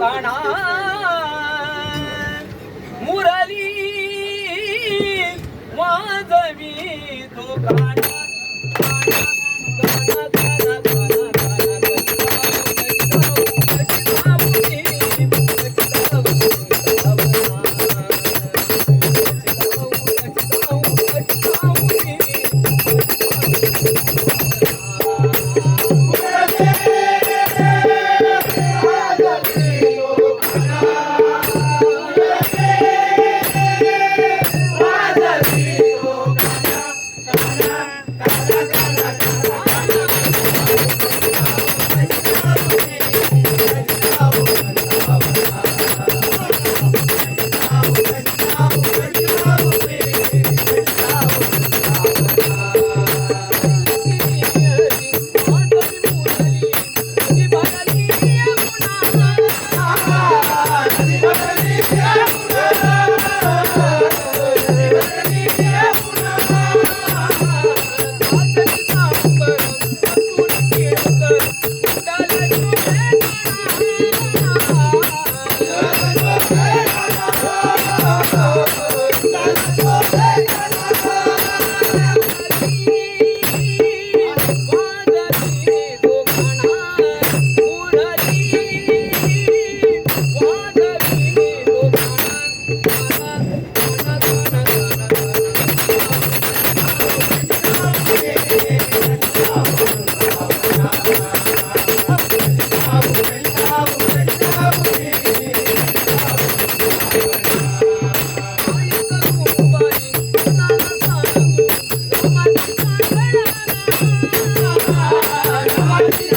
काना मुरली वाजवी तुका Bye.